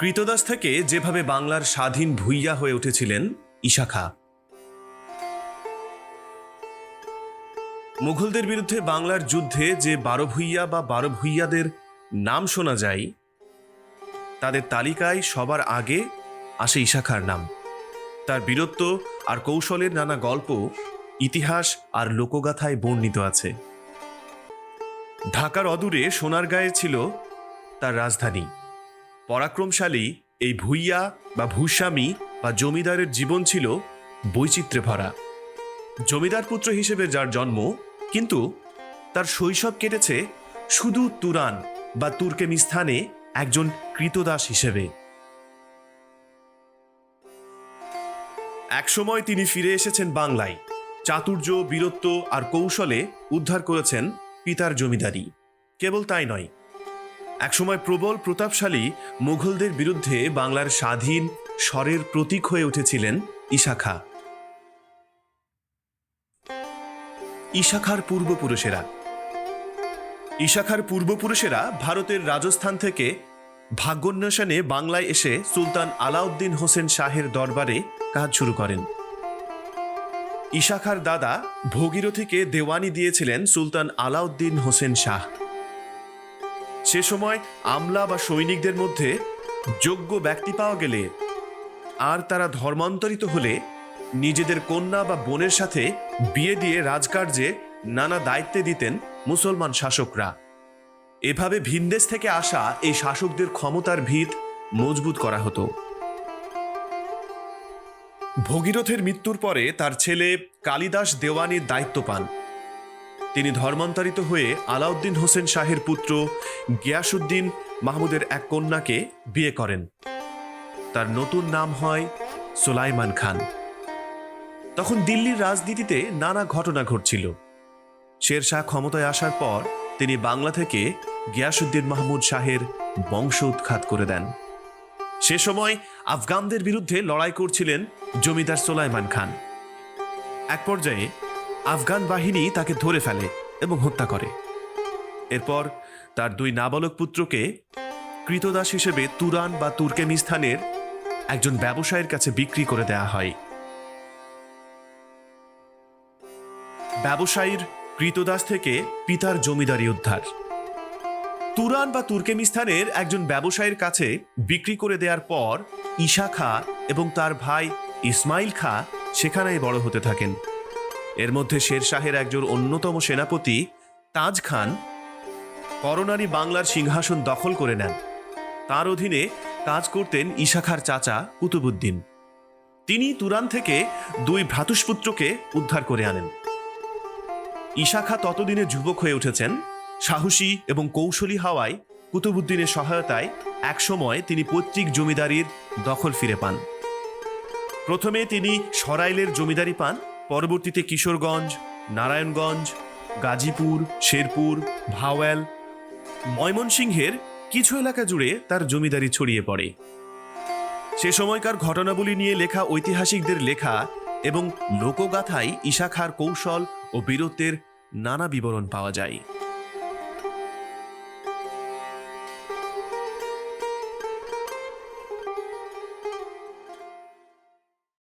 কৃতদাস থেকে যেভাবে বাংলার স্বাধীন ভূইয়া হয়ে উঠেছিলেন ঈশা খাঁ মুঘলদের বিরুদ্ধে বাংলার যুদ্ধে যে বারো ভূইয়া বা বারো ভূইয়াদের নাম শোনা যায়, তাদের তালিকায় সবার আগে আসে ঈশা খাঁর নাম। তার বীরত্ব আর কৌশলের নানা গল্প ইতিহাস আর লোকগাথায় বর্ণিত আছে। ঢাকার অদূরে সোনারগাঁয়ে ছিল তার রাজধানী। পরাক্রমশালী এই ভূইয়া বা ভূস্বামী বা জমিদারের জীবন ছিল বৈচিত্র্যে ভরা জমিদার পুত্র হিসেবে যার জন্ম, কিন্তু তার শৈশব কেটেছে শুধু তুরান বা তুর্কেমিস্তানে একজন কৃতদাস হিসেবে। একসময় তিনি ফিরে এসেছেন বাংলায়। চাতুর্য, বীরত্ব আর কৌশলে উদ্ধার করেছেন পিতার জমিদারি। কেবল তাই নয় একসময় প্রবল প্রতাপশালী মুঘলদের বিরুদ্ধে বাংলার স্বাধীন স্বরের প্রতীক হয়ে উঠেছিলেন ইশাখা। ইশাখার পূর্বপুরুষেরা। ইশাখার পূর্বপুরুষেরা ভারতের রাজস্থান থেকে ভাগ্যোন্বেষণে বাংলায় এসে সুলতান আলাউদ্দিন হোসেন শাহের দরবারে কাজ শুরু করেন। ইশাখার দাদা ভগীরথীকে দেওয়ানি দিয়েছিলেন সুলতান আলাউদ্দিন হোসেন শাহ। সে সময় আমলা বা সৈনিকদের মধ্যে যোগ্য ব্যক্তি পাওয়া গেলে আর তারা ধর্মান্তরিত হলে নিজেদের কন্যা বা বোনের সাথে বিয়ে দিয়ে রাজকার্যে নানা দায়িত্বে দিতেন মুসলমান শাসকরা। এভাবে ভিনদেশ থেকে আসা এই শাসকদের ক্ষমতার ভিত মজবুত করা হতো। ভগীরথের মৃত্যুর পরে তার ছেলে কালিদাস দেওয়ানির দায়িত্ব পান। তিনি ধর্মান্তরিত হয়ে আলাউদ্দিন হোসেন শাহের পুত্র গিয়াসুদ্দিন মাহমুদের এক কন্যাকে বিয়ে করেন। তার নতুন নাম হয় সোলাইমান খান। তখন দিল্লির রাজনীতিতে নানা ঘটনা ঘটছিল। শের শাহ ক্ষমতায় আসার পর তিনি বাংলা থেকে গিয়াসুদ্দিন মাহমুদ শাহের বংশ উৎখাত করে দেন। সে সময় আফগানদের বিরুদ্ধে লড়াই করছিলেন জমিদার সোলাইমান খান। এক পর্যায়ে আফগান বাহিনী তাকে ধরে ফেলে এবং হত্যা করে। এরপর তার দুই নাবালক পুত্রকে কৃতদাস হিসেবে তুরান বা তুর্কেমিস্তানের একজন ব্যবসায়ীর কাছে বিক্রি করে দেয়া হয়। ব্যবসায়ীর কৃতদাস থেকে পিতার জমিদারি উদ্ধার। তুরান বা তুর্কেমিস্তানের একজন ব্যবসায়ীর কাছে বিক্রি করে দেওয়ার পর ঈশা খা এবং তার ভাই ইসমাইল খা সেখানেই বড় হতে থাকেন। এর মধ্যে শের শাহের একজন অন্যতম সেনাপতি তাজ খান করোনারি বাংলার সিংহাসন দখল করে নেন। তার অধীনে কাজ করতেন ঈশাখার চাচা কুতুবুদ্দিন। তিনি তুরান থেকে দুই ভ্রাতুষ্পুত্রকে উদ্ধার করে আনেন। ঈশাখা ততদিনে যুবক হয়ে উঠেছেন। সাহসী এবং কৌশলী হওয়ায় কুতুবুদ্দিনের সহায়তায় একসময় তিনি পৈতৃক জমিদারির দখল ফিরে পান। প্রথমে তিনি সরাইলের জমিদারি পান পরবর্তীতে কিশোরগঞ্জ, নারায়ণগঞ্জ, গাজীপুর, শেরপুর, ভাওয়াল, ময়মনসিংহের কিছু এলাকা জুড়ে তার জমিদারি ছড়িয়ে পড়ে। সে সময়কার ঘটনাবলী নিয়ে লেখা ঐতিহাসিকদের লেখা এবং লোকগাথায় ঈশাখার কৌশল ও বীরত্বের নানা বিবরণ পাওয়া যায়।